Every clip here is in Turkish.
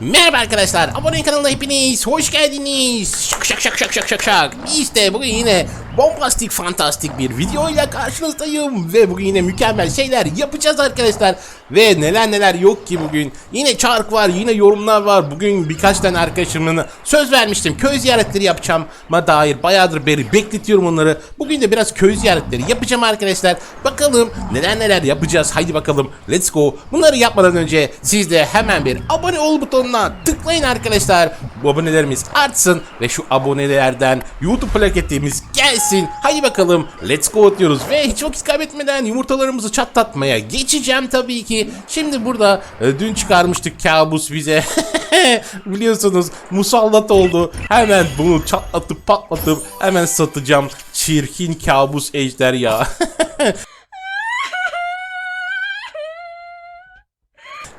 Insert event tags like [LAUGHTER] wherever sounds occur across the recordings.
Merhaba arkadaşlar, abone kanalına hepiniz hoş geldiniz. Şak şak şak şak şak şak şak. İşte bugün yine bombastik fantastik bir videoyla karşınızdayım. Ve bugün yine mükemmel şeyler yapacağız arkadaşlar. Ve neler neler yok ki bugün. Yine çark var, yine yorumlar var. Bugün birkaç tane arkadaşımın söz vermiştim. Köy ziyaretleri yapacağım ma dair bayağıdır beri bekletiyorum onları. Bugün de biraz köy ziyaretleri yapacağım arkadaşlar. Bakalım neler neler yapacağız. Haydi bakalım let's go. Bunları yapmadan önce siz de hemen bir abone ol butonuna tıklayın arkadaşlar. Bu abonelerimiz artsın ve şu abonelerden YouTube plaketimiz gelsin. Haydi bakalım let's go diyoruz ve hiç vakit kaybetmeden yumurtalarımızı çatlatmaya geçeceğim tabii ki. Şimdi burada e, dün çıkarmıştık kabus bize. [LAUGHS] Biliyorsunuz musallat oldu. Hemen bunu çatlatıp patlatıp hemen satacağım. Çirkin kabus ejder ya. [LAUGHS]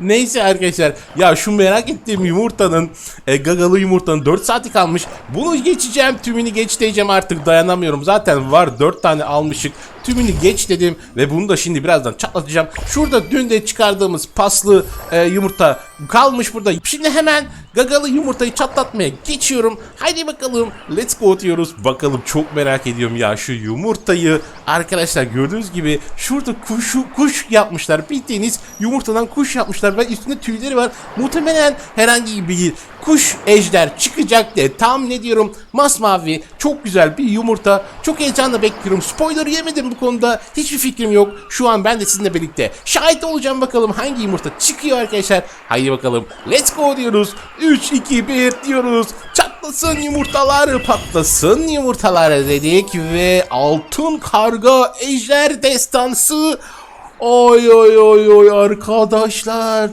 Neyse arkadaşlar ya şu merak ettiğim yumurtanın e, gagalı yumurtanın 4 saati kalmış. Bunu geçeceğim tümünü geç diyeceğim artık dayanamıyorum. Zaten var 4 tane almışık. Tümünü geç dedim ve bunu da şimdi birazdan çatlatacağım. Şurada dün de çıkardığımız paslı e, yumurta kalmış burada. Şimdi hemen gagalı yumurtayı çatlatmaya geçiyorum. Haydi bakalım let's go diyoruz. Bakalım çok merak ediyorum ya şu yumurtayı. Arkadaşlar gördüğünüz gibi şurada kuşu kuş yapmışlar. Bildiğiniz yumurtadan kuş yapmışlar ve üstünde tüyleri var. Muhtemelen herhangi bir kuş ejder çıkacak diye tahmin ediyorum. Masmavi çok güzel bir yumurta. Çok heyecanla bekliyorum. Spoiler yemedim bu konuda. Hiçbir fikrim yok. Şu an ben de sizinle birlikte şahit olacağım bakalım hangi yumurta çıkıyor arkadaşlar. Haydi bakalım. Let's go diyoruz. 3 2 1 diyoruz. Çatlasın yumurtalar, patlasın yumurtalar dedik ve altın karga ejder destansı Oy oy oy oy arkadaşlar.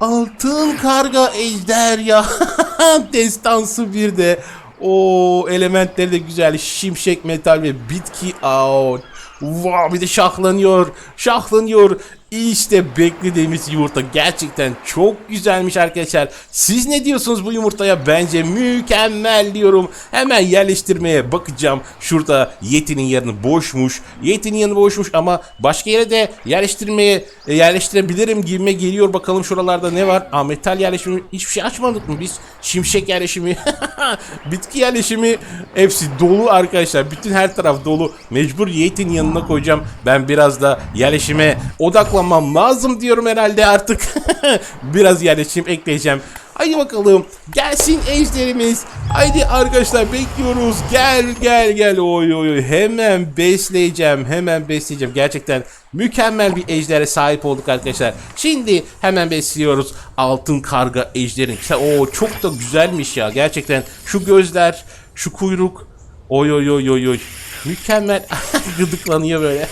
Altın karga ejder ya. [LAUGHS] Destansı bir de. O elementleri de güzel. Şimşek metal ve bitki out. Wow, bir de şahlanıyor. Şahlanıyor. İşte beklediğimiz yumurta gerçekten çok güzelmiş arkadaşlar. Siz ne diyorsunuz bu yumurtaya? Bence mükemmel diyorum. Hemen yerleştirmeye bakacağım. Şurada Yeti'nin yanı boşmuş. Yeti'nin yanı boşmuş ama başka yere de yerleştirmeye e, yerleştirebilirim gibime geliyor. Bakalım şuralarda ne var? Aa, metal yerleşimi hiçbir şey açmadık mı biz? Şimşek yerleşimi, [LAUGHS] bitki yerleşimi hepsi dolu arkadaşlar. Bütün her taraf dolu. Mecbur Yeti'nin yanına koyacağım. Ben biraz da yerleşime odaklanmam lazım diyorum herhalde artık. [LAUGHS] biraz yerleşim ekleyeceğim. Haydi bakalım gelsin ejderimiz. Haydi arkadaşlar bekliyoruz. Gel gel gel. Oy oy oy. Hemen besleyeceğim. Hemen besleyeceğim. Gerçekten mükemmel bir ejdere sahip olduk arkadaşlar. Şimdi hemen besliyoruz. Altın karga ejderin. O çok da güzelmiş ya. Gerçekten şu gözler, şu kuyruk. Oy oy oy oy oy. Mükemmel. [LAUGHS] Gıdıklanıyor böyle.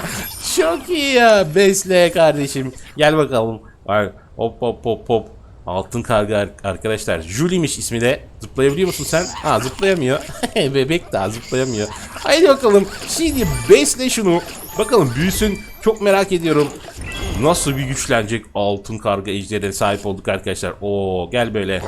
[LAUGHS] Çok iyi ya. Besle kardeşim. Gel bakalım. Ay, hop hop hop hop. Altın karga ar- arkadaşlar. Julie'miş ismi de. Zıplayabiliyor musun sen? Ha zıplayamıyor. [LAUGHS] Bebek daha zıplayamıyor. Haydi bakalım. Şimdi besle şunu. Bakalım büyüsün. Çok merak ediyorum. Nasıl bir güçlenecek altın karga ejderine sahip olduk arkadaşlar. Oo gel böyle.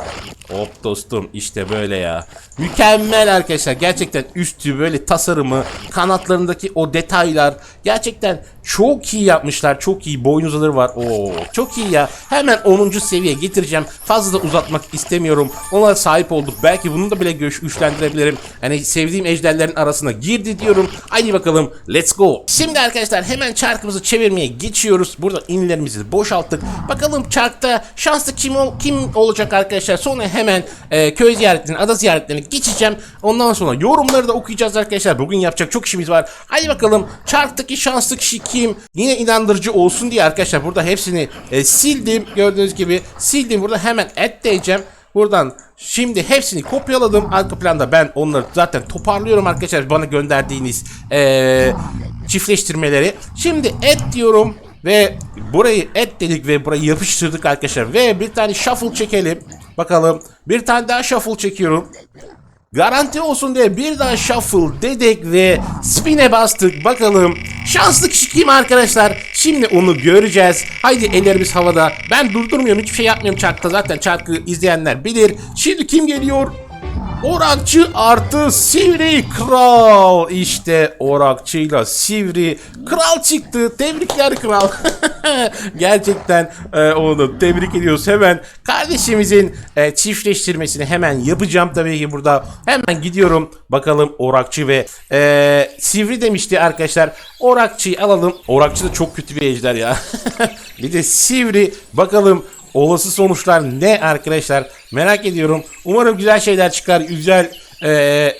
Hop dostum işte böyle ya. Mükemmel arkadaşlar. Gerçekten üstü böyle tasarımı, kanatlarındaki o detaylar gerçekten çok iyi yapmışlar. Çok iyi boynuzları var. Oo çok iyi ya. Hemen 10. seviye getireceğim. Fazla da uzatmak istemiyorum. Ona sahip olduk. Belki bunu da bile güç, güçlendirebilirim. Yani sevdiğim ejderlerin arasına girdi diyorum. Haydi bakalım. Let's go. Şimdi arkadaşlar hemen çarkımızı çevirmeye geçiyoruz. Burada inilerimizi boşalttık. Bakalım çarkta şanslı kim ol- kim olacak arkadaşlar. Sonra hemen e, köy ziyaretlerini, ada ziyaretlerini geçeceğim. Ondan sonra yorumları da okuyacağız arkadaşlar. Bugün yapacak çok işimiz var. Haydi bakalım çarktaki şanslı kişi kim? Yine inandırıcı olsun diye arkadaşlar burada hepsini e, sildim. Gördüğünüz gibi sildim. Burada hemen et. Buradan şimdi hepsini kopyaladım. Arka planda ben onları zaten toparlıyorum arkadaşlar. Bana gönderdiğiniz eee, çiftleştirmeleri. Şimdi et diyorum ve burayı et dedik ve burayı yapıştırdık arkadaşlar. Ve bir tane shuffle çekelim. Bakalım. Bir tane daha shuffle çekiyorum. Garanti olsun diye bir daha shuffle dedik ve spin'e bastık. Bakalım şanslı kişi kim arkadaşlar? Şimdi onu göreceğiz. Haydi ellerimiz havada. Ben durdurmuyorum hiçbir şey yapmıyorum çarkta. Zaten çarkı izleyenler bilir. Şimdi kim geliyor? Orakçı artı Sivri Kral. İşte Orakçıyla Sivri Kral çıktı. Tebrikler Kral. [LAUGHS] Gerçekten e, onu tebrik ediyoruz. Hemen kardeşimizin e, çiftleştirmesini hemen yapacağım tabii ki burada. Hemen gidiyorum. Bakalım Orakçı ve e, Sivri demişti arkadaşlar. Orakçıyı alalım. Orakçı da çok kötü bir ejder ya. [LAUGHS] bir de Sivri. Bakalım olası sonuçlar ne arkadaşlar merak ediyorum. Umarım güzel şeyler çıkar. Güzel eee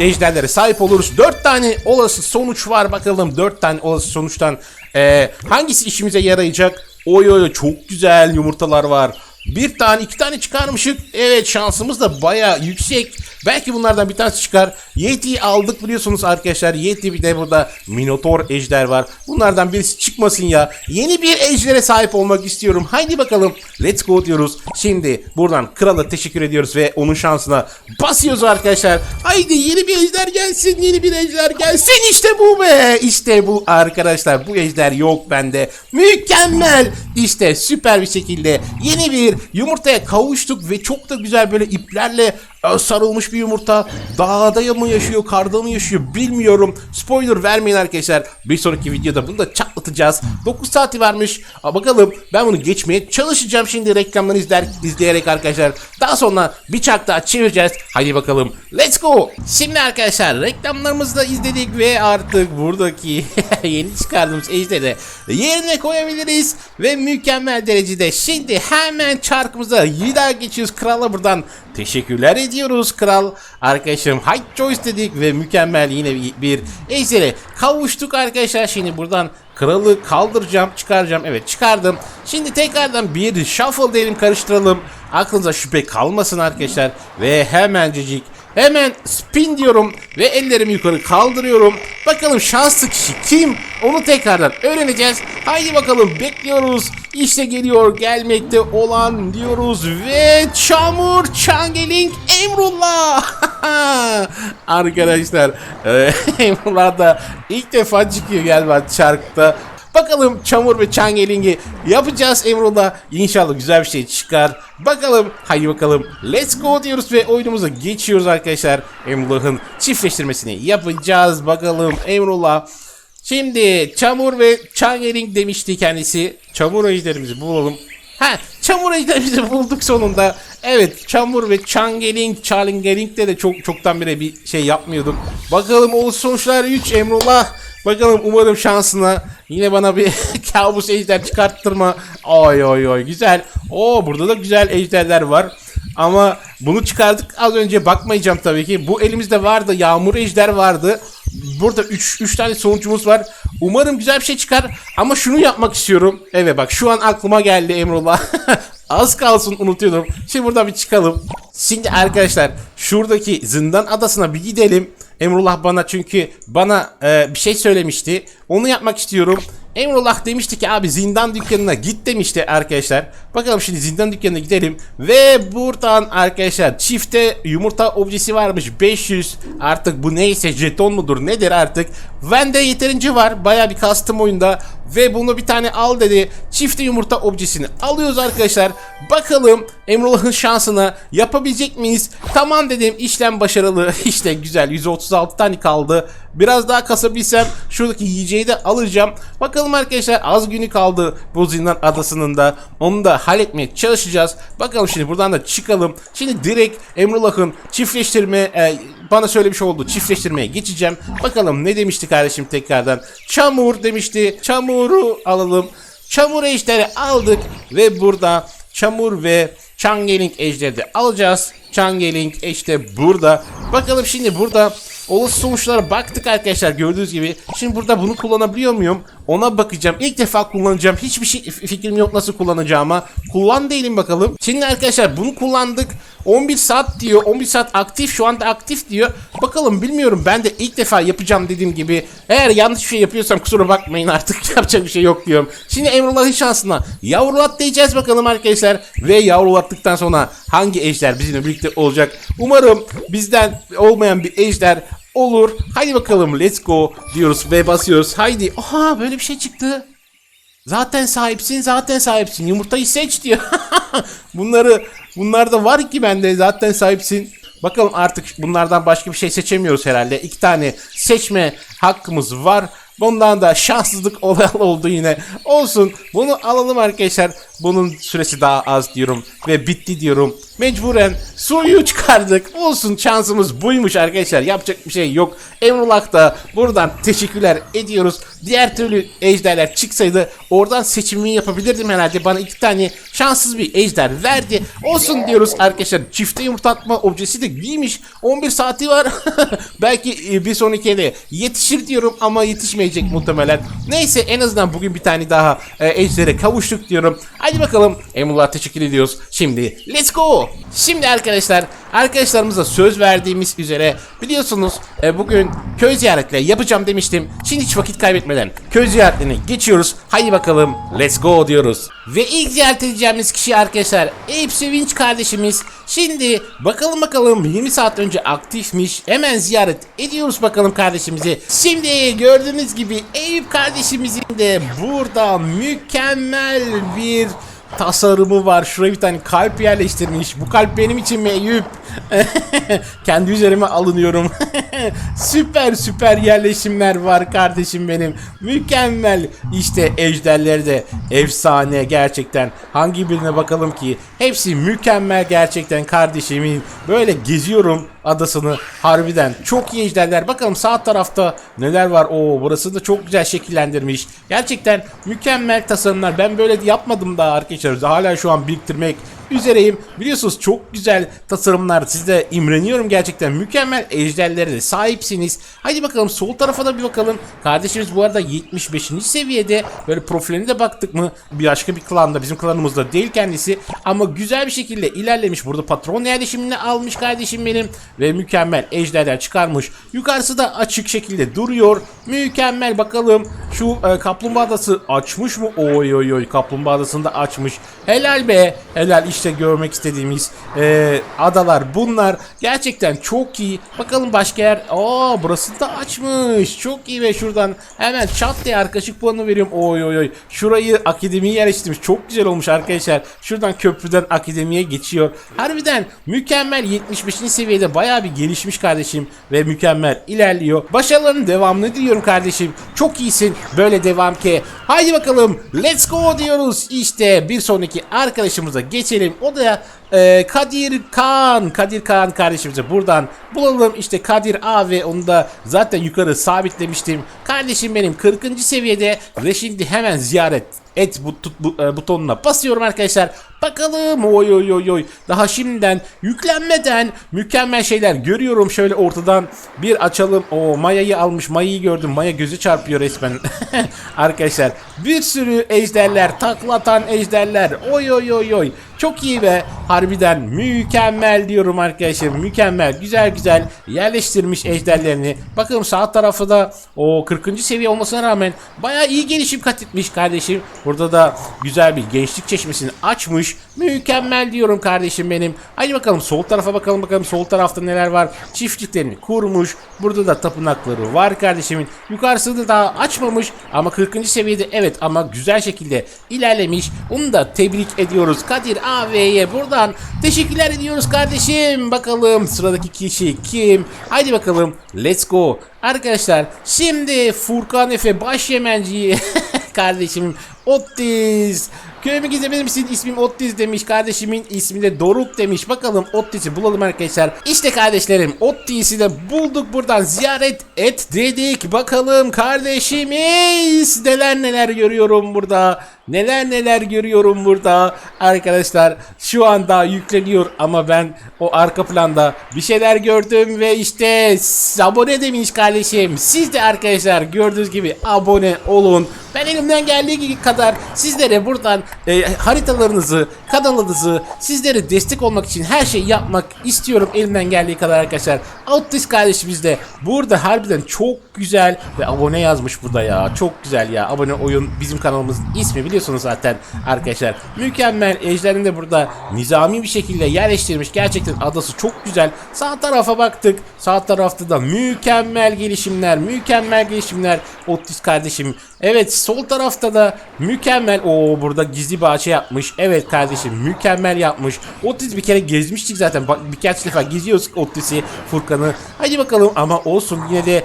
ejderlere sahip oluruz. 4 tane olası sonuç var bakalım. 4 tane olası sonuçtan eee, hangisi işimize yarayacak? Oy oy çok güzel yumurtalar var. Bir tane iki tane çıkarmışık. Evet şansımız da baya yüksek. Belki bunlardan bir tanesi çıkar. Yeti aldık biliyorsunuz arkadaşlar. Yeti bir de burada Minotaur ejder var. Bunlardan birisi çıkmasın ya. Yeni bir ejdere sahip olmak istiyorum. Haydi bakalım. Let's go diyoruz. Şimdi buradan krala teşekkür ediyoruz ve onun şansına basıyoruz arkadaşlar. Haydi yeni bir ejder gelsin. Yeni bir ejder gelsin. İşte bu be. İşte bu arkadaşlar. Bu ejder yok bende. Mükemmel. İşte süper bir şekilde yeni bir yumurtaya kavuştuk ve çok da güzel böyle iplerle sarılmış bir yumurta. Dağda mı yaşıyor, karda mı yaşıyor bilmiyorum. Spoiler vermeyin arkadaşlar. Bir sonraki videoda bunu da çatlatacağız. 9 saati varmış. Aa, bakalım ben bunu geçmeye çalışacağım şimdi reklamları izler, izleyerek arkadaşlar. Daha sonra bir çak daha çevireceğiz. Haydi bakalım. Let's go. Şimdi arkadaşlar reklamlarımızı da izledik ve artık buradaki [LAUGHS] yeni çıkardığımız ejderi yerine koyabiliriz. Ve mükemmel derecede şimdi hemen çarkımıza yida geçiyoruz. Krala buradan teşekkürler ediyoruz kral. Arkadaşım High Choice dedik ve mükemmel yine bir, bir ejdere kavuştuk arkadaşlar. Şimdi buradan kralı kaldıracağım çıkaracağım. Evet çıkardım. Şimdi tekrardan bir shuffle diyelim karıştıralım. Aklınıza şüphe kalmasın arkadaşlar. Ve hemencecik Hemen spin diyorum ve ellerimi yukarı kaldırıyorum. Bakalım şanslı kişi kim? Onu tekrardan öğreneceğiz. Haydi bakalım bekliyoruz. İşte geliyor gelmekte olan diyoruz ve Çamur Çangeling Emrullah. [LAUGHS] Arkadaşlar e, [LAUGHS] Emrullah da ilk defa çıkıyor galiba çarkta. Bakalım Çamur ve Çangeling'i yapacağız Emrullah. İnşallah güzel bir şey çıkar. Bakalım haydi bakalım let's go diyoruz ve oyunumuza geçiyoruz arkadaşlar. Emrullah'ın çiftleştirmesini yapacağız. Bakalım Emrullah. Şimdi Çamur ve Çangeling demişti kendisi. Çamur ejderimizi bulalım. Ha, çamur ejderimizi bulduk sonunda. Evet, çamur ve Changeling, Changeling'de de çok çoktan beri bir şey yapmıyordum. Bakalım o sonuçlar 3 Emrullah. Bakalım umarım şansına yine bana bir [LAUGHS] kabus ejder çıkarttırma. Oy oy oy güzel. Oo burada da güzel ejderler var. Ama bunu çıkardık az önce bakmayacağım tabii ki. Bu elimizde vardı. Yağmur ejder vardı. Burada 3 3 tane sonucumuz var. Umarım güzel bir şey çıkar. Ama şunu yapmak istiyorum. Evet bak şu an aklıma geldi Emrullah. [LAUGHS] Az kalsın unutuyordum. Şimdi buradan bir çıkalım. Şimdi arkadaşlar şuradaki zindan adasına bir gidelim. Emrullah bana çünkü bana e, bir şey söylemişti. Onu yapmak istiyorum. Emrullah demişti ki abi zindan dükkanına git demişti arkadaşlar. Bakalım şimdi zindan dükkanına gidelim. Ve buradan arkadaşlar çifte yumurta objesi varmış 500. Artık bu neyse jeton mudur nedir artık. Bende yeterince var baya bir kastım oyunda. Ve bunu bir tane al dedi. Çifte yumurta objesini alıyoruz arkadaşlar. Bakalım Emrullah'ın şansına yapabilecek miyiz? Tamam dedim işlem başarılı. [LAUGHS] İşte güzel 136 tane kaldı. Biraz daha kasabilsem şuradaki yiyeceği de alacağım. Bakalım arkadaşlar az günü kaldı bu zindan adasının da. Onu da halletmeye çalışacağız. Bakalım şimdi buradan da çıkalım. Şimdi direkt Emrullah'ın çiftleştirme e, bana söylemiş oldu. Çiftleştirmeye geçeceğim. Bakalım ne demişti kardeşim tekrardan. Çamur demişti. Çamuru alalım. Çamur ejderi aldık ve burada çamur ve Changeling ejderi de alacağız. Changeling işte burada. Bakalım şimdi burada olası sonuçlara baktık arkadaşlar gördüğünüz gibi. Şimdi burada bunu kullanabiliyor muyum? Ona bakacağım. İlk defa kullanacağım. Hiçbir şey fikrim yok nasıl kullanacağıma. Kullan değilim bakalım. Şimdi arkadaşlar bunu kullandık. 11 saat diyor. 11 saat aktif. Şu anda aktif diyor. Bakalım bilmiyorum. Ben de ilk defa yapacağım dediğim gibi. Eğer yanlış bir şey yapıyorsam kusura bakmayın artık. [LAUGHS] Yapacak bir şey yok diyorum. Şimdi Emrullah'ın şansına yavrulat diyeceğiz bakalım arkadaşlar. Ve yavrulattıktan sonra hangi ejder bizimle birlikte olacak? Umarım bizden olmayan bir ejder olur. Haydi bakalım let's go diyoruz ve basıyoruz. Haydi. Aha böyle bir şey çıktı. Zaten sahipsin, zaten sahipsin. Yumurtayı seç diyor. [LAUGHS] Bunları bunlar da var ki bende zaten sahipsin. Bakalım artık bunlardan başka bir şey seçemiyoruz herhalde. İki tane seçme hakkımız var. Bundan da şanssızlık [LAUGHS] olan oldu yine. Olsun. Bunu alalım arkadaşlar. Bunun süresi daha az diyorum. Ve bitti diyorum. Mecburen suyu çıkardık. Olsun şansımız buymuş arkadaşlar. Yapacak bir şey yok. Emrullah da buradan teşekkürler ediyoruz. Diğer türlü ejderler çıksaydı oradan seçimimi yapabilirdim herhalde. Bana iki tane şanssız bir ejder verdi. Olsun diyoruz arkadaşlar. Çifte yumurta atma objesi de iyiymiş. 11 saati var. [LAUGHS] Belki e, bir sonraki ele yetişir diyorum ama yetişmeyecek muhtemelen. Neyse en azından bugün bir tane daha e, ejdere kavuştuk diyorum. Hadi bakalım. Emrullah teşekkür ediyoruz. Şimdi let's go. Şimdi arkadaşlar arkadaşlarımıza söz verdiğimiz üzere biliyorsunuz e, bugün köy ziyaretleri yapacağım demiştim. Şimdi hiç vakit kaybetmeden köy ziyaretlerine geçiyoruz. Haydi bakalım let's go diyoruz. Ve ilk ziyaret edeceğimiz kişi arkadaşlar Eyüp Sevinç kardeşimiz. Şimdi bakalım bakalım 20 saat önce aktifmiş. Hemen ziyaret ediyoruz bakalım kardeşimizi. Şimdi gördüğünüz gibi Eyüp kardeşimizin de burada mükemmel bir tasarımı var. Şuraya bir tane kalp yerleştirmiş. Bu kalp benim için mi Eyüp? [LAUGHS] Kendi üzerime alınıyorum. [LAUGHS] süper süper yerleşimler var kardeşim benim. Mükemmel. İşte ejderleri de efsane gerçekten. Hangi birine bakalım ki? Hepsi mükemmel gerçekten kardeşimin. Böyle geziyorum adasını harbiden. Çok iyi ejderler. Bakalım sağ tarafta neler var. Oo burası da çok güzel şekillendirmiş. Gerçekten mükemmel tasarımlar. Ben böyle yapmadım daha arkadaşlar. Hala şu an biriktirmek üzereyim. Biliyorsunuz çok güzel tasarımlar. Sizde imreniyorum gerçekten. Mükemmel ejderlere de sahipsiniz. Haydi bakalım sol tarafa da bir bakalım. Kardeşimiz bu arada 75. seviyede. Böyle profiline de baktık mı? Bir başka bir klanda. Bizim klanımızda değil kendisi. Ama güzel bir şekilde ilerlemiş. Burada patron yerleşimini almış kardeşim benim. Ve mükemmel ejderler çıkarmış. Yukarısı da açık şekilde duruyor. Mükemmel bakalım. Şu e, kaplumbağa adası açmış mı? Oy oy oy kaplumbağa adasını da açmış. Helal be. Helal işte görmek istediğimiz e, adalar bunlar. Gerçekten çok iyi. Bakalım başka yer. Aa burası da açmış. Çok iyi ve şuradan hemen çat diye arkadaşlık puanı veriyorum. Oy oy oy. Şurayı akademiye yerleştirmiş. Çok güzel olmuş arkadaşlar. Şuradan köprüden akademiye geçiyor. Harbiden mükemmel 75. seviyede bayağı bir gelişmiş kardeşim ve mükemmel ilerliyor. Başarıların devamını diliyorum kardeşim. Çok iyisin. Böyle devam ki. Haydi bakalım. Let's go diyoruz. İşte bir sonraki arkadaşımıza geçelim. O da e, Kadir Kaan. Kadir Kaan kardeşimize buradan bulalım. İşte Kadir A ve onu da zaten yukarı sabitlemiştim. Kardeşim benim 40. seviyede ve şimdi hemen ziyaret et bu, tut, bu, e, butonuna basıyorum arkadaşlar. Bakalım oy oy oy oy. Daha şimdiden yüklenmeden mükemmel şeyler görüyorum. Şöyle ortadan bir açalım. O Maya'yı almış. Maya'yı gördüm. Maya gözü çarpıyor resmen. [LAUGHS] arkadaşlar bir sürü ejderler, taklatan ejderler. Oy oy oy oy. Çok iyi ve harbiden mükemmel diyorum arkadaşlar. Mükemmel. Güzel güzel yerleştirmiş ejderlerini. Bakalım sağ tarafı da o 40. seviye olmasına rağmen bayağı iyi gelişim kat etmiş kardeşim. Burada da güzel bir gençlik çeşmesini açmış. Mükemmel diyorum kardeşim benim. Hadi bakalım sol tarafa bakalım bakalım sol tarafta neler var. Çiftliklerini kurmuş. Burada da tapınakları var kardeşimin. Yukarısını daha açmamış ama 40. seviyede evet ama güzel şekilde ilerlemiş. Onu da tebrik ediyoruz. Kadir AV'ye buradan teşekkürler ediyoruz kardeşim. Bakalım sıradaki kişi kim? Haydi bakalım let's go. Arkadaşlar şimdi Furkan Efe Başyemenci'yi [LAUGHS] kardeşimim Ottiz. Köyümü gezebilir misin? İsmim Ottiz demiş. Kardeşimin ismi de Doruk demiş. Bakalım Ottiz'i bulalım arkadaşlar. İşte kardeşlerim Ottiz'i de bulduk buradan ziyaret et dedik. Bakalım kardeşimiz neler neler görüyorum burada. Neler neler görüyorum burada. Arkadaşlar şu anda yükleniyor ama ben o arka planda bir şeyler gördüm ve işte abone demiş kardeşim. Siz de arkadaşlar gördüğünüz gibi abone olun. Ben elimden geldiği kadar sizlere buradan e, haritalarınızı, kanalınızı, sizlere destek olmak için her şeyi yapmak istiyorum elimden geldiği kadar arkadaşlar. Outlist kardeşimiz de burada harbiden çok güzel ve abone yazmış burada ya. Çok güzel ya. Abone oyun bizim kanalımızın ismi biliyorsunuz zaten arkadaşlar. Mükemmel. Ejder'in de burada nizami bir şekilde yerleştirmiş. Gerçekten adası çok güzel. Sağ tarafa baktık. Sağ tarafta da mükemmel gelişimler. Mükemmel gelişimler. Otis kardeşim. Evet sol tarafta da mükemmel. o burada gizli bahçe yapmış. Evet kardeşim mükemmel yapmış. Otis bir kere gezmiştik zaten. Birkaç defa geziyoruz Otis'i, Furkan'ı. Hadi bakalım ama olsun yine de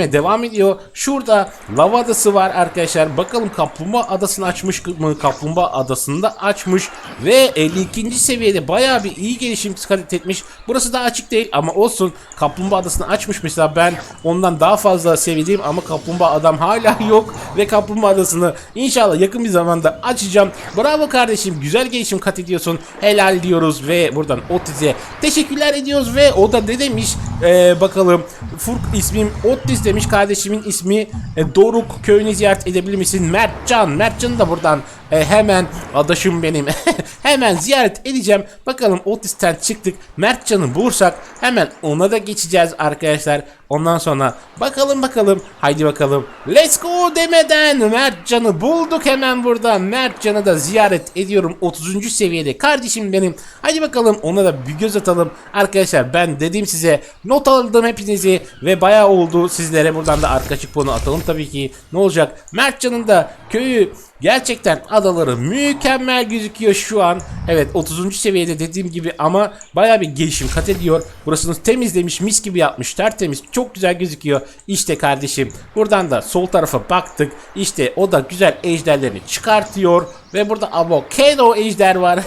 gelişime devam ediyor. Şurada lava adası var arkadaşlar. Bakalım kaplumbağa adasını açmış mı? Kaplumbağa adasını da açmış. Ve 52. seviyede bayağı bir iyi gelişim kat etmiş. Burası daha açık değil ama olsun. Kaplumbağa adasını açmış mesela ben ondan daha fazla seviyedeyim ama kaplumbağa adam hala [LAUGHS] yok. Ve kaplumbağa adasını inşallah yakın bir zamanda açacağım. Bravo kardeşim güzel gelişim kat ediyorsun. Helal diyoruz ve buradan Otis'e teşekkürler ediyoruz ve o da ne demiş Ee, bakalım Furk ismim Otis demiş kardeşimin ismi e, Doruk köyünü ziyaret edebilir misin? Mertcan Mertcan'ı da buradan e, hemen adaşım benim [LAUGHS] hemen ziyaret edeceğim. Bakalım Otis'ten çıktık Mertcan'ı bulursak hemen ona da geçeceğiz arkadaşlar. Ondan sonra bakalım bakalım haydi bakalım. Let's go demeden Mertcan'ı bulduk hemen burada Mertcan'ı da ziyaret ediyorum 30. seviyede. Kardeşim benim haydi bakalım ona da bir göz atalım. Arkadaşlar ben dedim size not aldım hepinizi ve bayağı oldu. Sizlere buradan da arkadaşlık puanı atalım tabii ki. Ne olacak? Mertcan'ın da köyü Gerçekten adaları mükemmel gözüküyor şu an. Evet 30. seviyede dediğim gibi ama baya bir gelişim kat ediyor. Burasını temizlemiş mis gibi yapmış tertemiz çok güzel gözüküyor. İşte kardeşim buradan da sol tarafa baktık. İşte o da güzel ejderlerini çıkartıyor. Ve burada avokado ejder var. [LAUGHS]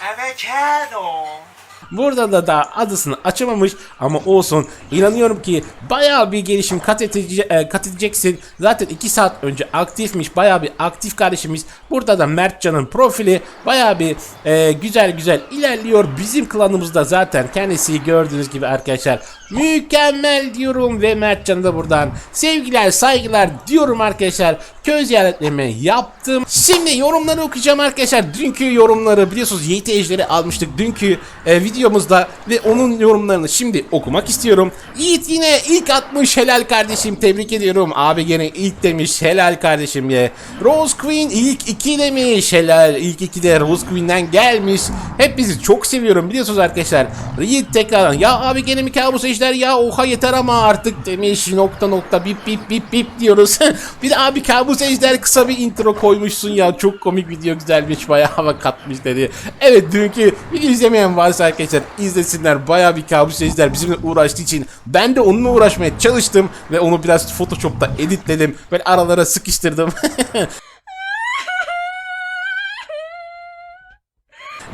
Avocado. Burada da daha adısını açamamış ama olsun inanıyorum ki bayağı bir gelişim kat, edici, e, kat edeceksin. Zaten 2 saat önce aktifmiş bayağı bir aktif kardeşimiz. Burada da Mertcan'ın profili bayağı bir e, güzel güzel ilerliyor. Bizim klanımızda zaten kendisi gördüğünüz gibi arkadaşlar mükemmel diyorum ve Mertcan'a da buradan sevgiler saygılar diyorum arkadaşlar. Köy ziyaretlerimi yaptım. Şimdi yorumları okuyacağım arkadaşlar. Dünkü yorumları biliyorsunuz Yiğit Ejder'i almıştık dünkü e, videomuzda ve onun yorumlarını şimdi okumak istiyorum. Yiğit yine ilk atmış helal kardeşim tebrik ediyorum. Abi gene ilk demiş helal kardeşim ye. Rose Queen ilk iki demiş helal. ilk iki de Rose Queen'den gelmiş. Hep bizi çok seviyorum biliyorsunuz arkadaşlar. Yiğit tekrardan ya abi gene mi kabus ejder ya oha yeter ama artık demiş nokta nokta bip bip bip bip diyoruz. [LAUGHS] bir de abi kabus ejder kısa bir intro koymuşsun ya çok komik video güzelmiş bayağı hava katmış dedi. Evet dünkü video izlemeyen varsa arkadaşlar izlesinler bayağı bir kabus ejder bizimle uğraştığı için ben de onunla uğraşmaya çalıştım ve onu biraz photoshopta editledim böyle aralara sıkıştırdım. [LAUGHS]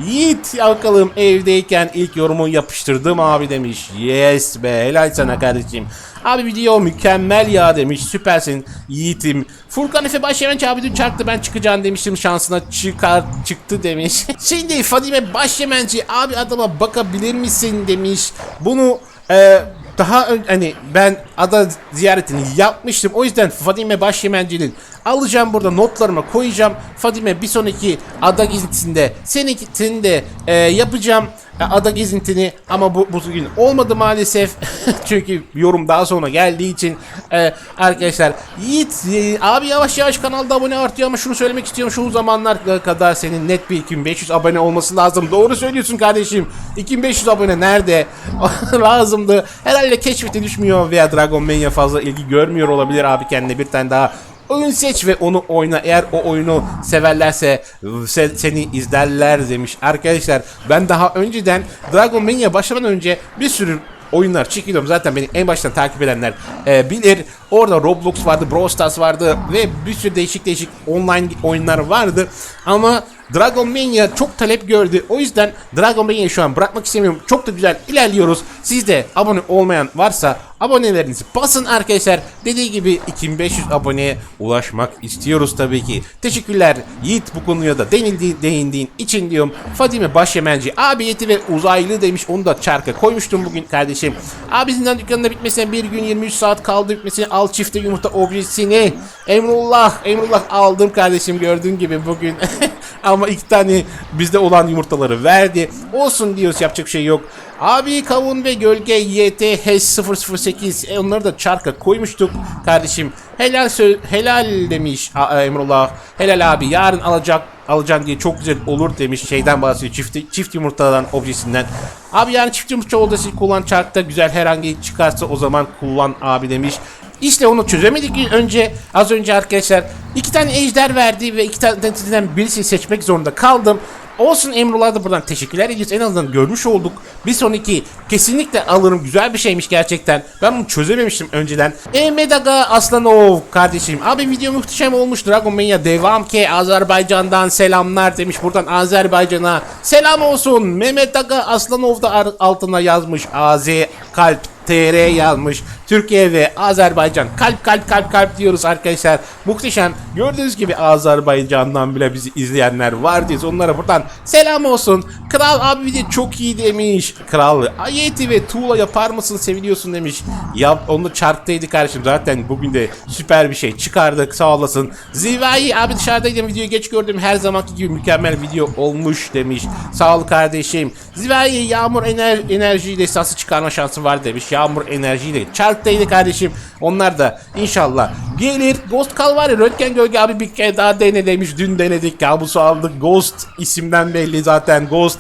Yiğit bakalım evdeyken ilk yorumu yapıştırdım abi demiş. Yes be helal sana kardeşim. Abi video mükemmel ya demiş. Süpersin Yiğit'im. Furkan Efe Başyemenci abi dün çarptı ben çıkacağım demiştim. Şansına çıkar çıktı demiş. [LAUGHS] Şimdi Fadime Başyemenci abi adama bakabilir misin demiş. Bunu e, daha ön, hani ben ada ziyaretini yapmıştım. O yüzden Fadime Başyemenci'nin alacağım burada notlarıma koyacağım. Fadime bir sonraki ada gezintisinde seninkini de e, yapacağım. Ada gezintini ama bu bugün olmadı maalesef. [LAUGHS] Çünkü yorum daha sonra geldiği için e, arkadaşlar Yiğit e, abi yavaş yavaş kanalda abone artıyor ama şunu söylemek istiyorum şu zamanlar kadar senin net bir 2500 abone olması lazım. Doğru söylüyorsun kardeşim. 2500 abone nerede? [LAUGHS] Lazımdı. Herhalde keşfete düşmüyor veya Dragon Mania fazla ilgi görmüyor olabilir abi kendine bir tane daha oyun seç ve onu oyna. Eğer o oyunu severlerse se- seni izlerler demiş. Arkadaşlar ben daha önceden Dragon Mania başlamadan önce bir sürü oyunlar çekiyordum. Zaten beni en baştan takip edenler e, bilir. Orada Roblox vardı, Brawl Stars vardı ve bir sürü değişik değişik online oyunlar vardı. Ama Dragon Mania çok talep gördü. O yüzden Dragon Mania'yı şu an bırakmak istemiyorum. Çok da güzel ilerliyoruz. Siz de abone olmayan varsa abonelerinizi basın arkadaşlar. Dediği gibi 2500 aboneye ulaşmak istiyoruz tabii ki. Teşekkürler Yiğit bu konuya da denildiği, değindiğin için diyorum. Fadime Başyemenci abi yeti ve uzaylı demiş. Onu da çarka koymuştum bugün kardeşim. Abi zindan dükkanında bitmesine bir gün 23 saat kaldı bitmesine al çifte yumurta objesini. Emrullah, Emrullah aldım kardeşim gördüğün gibi bugün. [LAUGHS] Ama iki tane bizde olan yumurtaları verdi. Olsun diyoruz yapacak şey yok. Abi kavun ve gölge YTH008 e, onları da çarka koymuştuk kardeşim. Helal helal demiş A- Emrullah. Helal abi yarın alacak alacaksın diye çok güzel olur demiş. Şeyden bahsediyor. Çift, çift yumurtadan objesinden. Abi yani çift yumurta odası kullan çarkta güzel herhangi çıkarsa o zaman kullan abi demiş. İşte onu çözemedik önce az önce arkadaşlar iki tane ejder verdi ve iki tanesinden birisini seçmek zorunda kaldım. Olsun Emrullah da buradan teşekkürler ediyoruz. En azından görmüş olduk. Bir sonraki kesinlikle alırım. Güzel bir şeymiş gerçekten. Ben bunu çözememiştim önceden. E Medaga Aslanov kardeşim. Abi video muhteşem olmuş. Dragon Mania devam ki Azerbaycan'dan selamlar demiş. Buradan Azerbaycan'a selam olsun. Mehmet Aga Aslanov da altına yazmış. AZ kalp TR yazmış. Türkiye ve Azerbaycan kalp kalp kalp kalp diyoruz arkadaşlar. Muhteşem. Gördüğünüz gibi Azerbaycan'dan bile bizi izleyenler var diyoruz. Onlara buradan selam olsun. Kral abi video çok iyi demiş. Kral Ayeti ve Tuğla yapar mısın seviliyorsun demiş. Yap onu çarktaydı kardeşim. Zaten bugün de süper bir şey çıkardık sağ olasın. Zivai abi dışarıdaydım videoyu geç gördüm. Her zamanki gibi mükemmel video olmuş demiş. Sağ ol kardeşim. Zivai yağmur ener enerji destansı çıkarma şansı var demiş. Yağmur enerjiyle çarktaydı kardeşim. Onlar da inşallah gelir. Ghost Kal var ya Röntgen Gölge abi bir kere daha dene demiş. Dün denedik kabusu aldık. Ghost isimden belli zaten Ghost.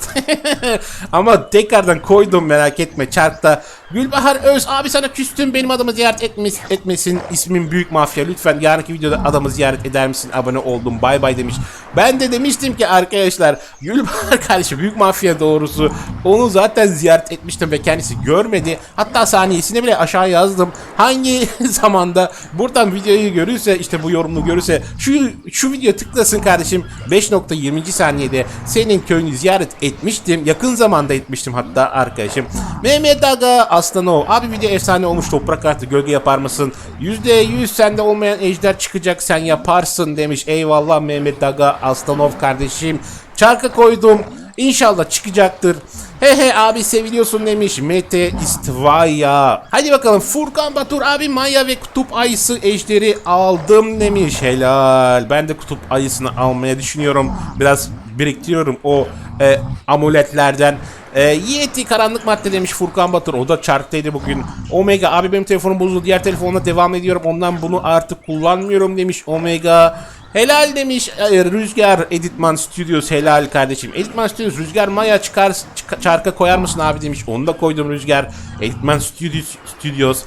[LAUGHS] Ama tekrardan koydum merak etme çarkta. Gülbahar Öz abi sana küstüm benim adamı ziyaret etmiş, etmesin. İsmim Büyük Mafya lütfen yarınki videoda adamı ziyaret eder misin? Abone oldum bay bay demiş. Ben de demiştim ki arkadaşlar Gülbahar kardeşi Büyük Mafya doğrusu onu zaten ziyaret etmiştim ve kendisi görmedi. Hatta saniyesini bile aşağı yazdım. Hangi [LAUGHS] zamanda buradan videoyu görürse işte bu yorumunu görürse şu şu video tıklasın kardeşim 5.20. saniyede senin köyünü ziyaret etmiştim. Yakın zamanda etmiştim hatta arkadaşım. Mehmet Aga Aslanov abi video efsane olmuş toprak artı gölge yapar mısın? %100 sende olmayan ejder çıkacak sen yaparsın demiş. Eyvallah Mehmet Aga Aslanov kardeşim. Çarka koydum. İnşallah çıkacaktır. He he abi seviliyorsun demiş Mete İstivaya. Hadi bakalım Furkan Batur abi Maya ve kutup ayısı ejderi aldım demiş. Helal. Ben de kutup ayısını almaya düşünüyorum. Biraz biriktiriyorum o e, amuletlerden. E, Yeti karanlık madde demiş Furkan Batur. O da çarktaydı bugün. Omega abi benim telefonum bozuldu. Diğer telefonla devam ediyorum. Ondan bunu artık kullanmıyorum demiş Omega. Helal demiş e, Rüzgar Editman Studios helal kardeşim. Editman Studios Rüzgar Maya çıkar çık- çarka koyar mısın abi demiş. Onu da koydum Rüzgar. Editman Studios Studios.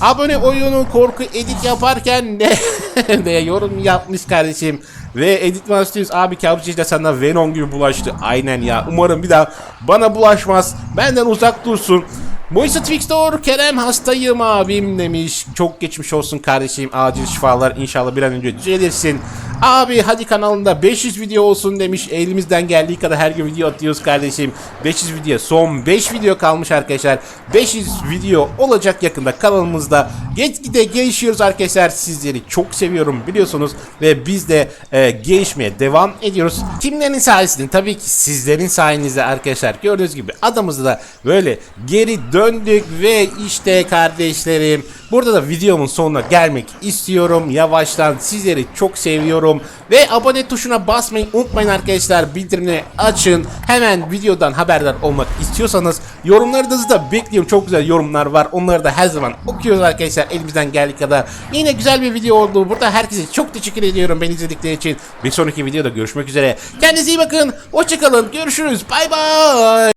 Abone oyunu korku edit yaparken de, de [LAUGHS] yorum yapmış kardeşim. Ve Editman Studios abi kabus işte sana Venom gibi bulaştı. Aynen ya. Umarım bir daha bana bulaşmaz. Benden uzak dursun. Moise Twixtor Kerem hastayım abim demiş. Çok geçmiş olsun kardeşim. Acil şifalar inşallah bir an önce düzelirsin. Abi hadi kanalında 500 video olsun demiş. Elimizden geldiği kadar her gün video atıyoruz kardeşim. 500 video son 5 video kalmış arkadaşlar. 500 video olacak yakında kanalımızda. Gitgide gelişiyoruz arkadaşlar. Sizleri çok seviyorum biliyorsunuz. Ve biz de e, gelişmeye devam ediyoruz. Kimlerin sayesinde? Tabii ki sizlerin sayenizde arkadaşlar. Gördüğünüz gibi adamızı da böyle geri döndük ve işte kardeşlerim burada da videomun sonuna gelmek istiyorum. Yavaştan sizleri çok seviyorum ve abone tuşuna basmayı unutmayın arkadaşlar. Bildirimleri açın. Hemen videodan haberdar olmak istiyorsanız yorumlarınızı da bekliyorum. Çok güzel yorumlar var. Onları da her zaman okuyoruz arkadaşlar. Elimizden geldiği kadar. Yine güzel bir video oldu. Burada herkese çok teşekkür ediyorum beni izledikleri için. Bir sonraki videoda görüşmek üzere. Kendinize iyi bakın. Hoşçakalın. Görüşürüz. Bay bay.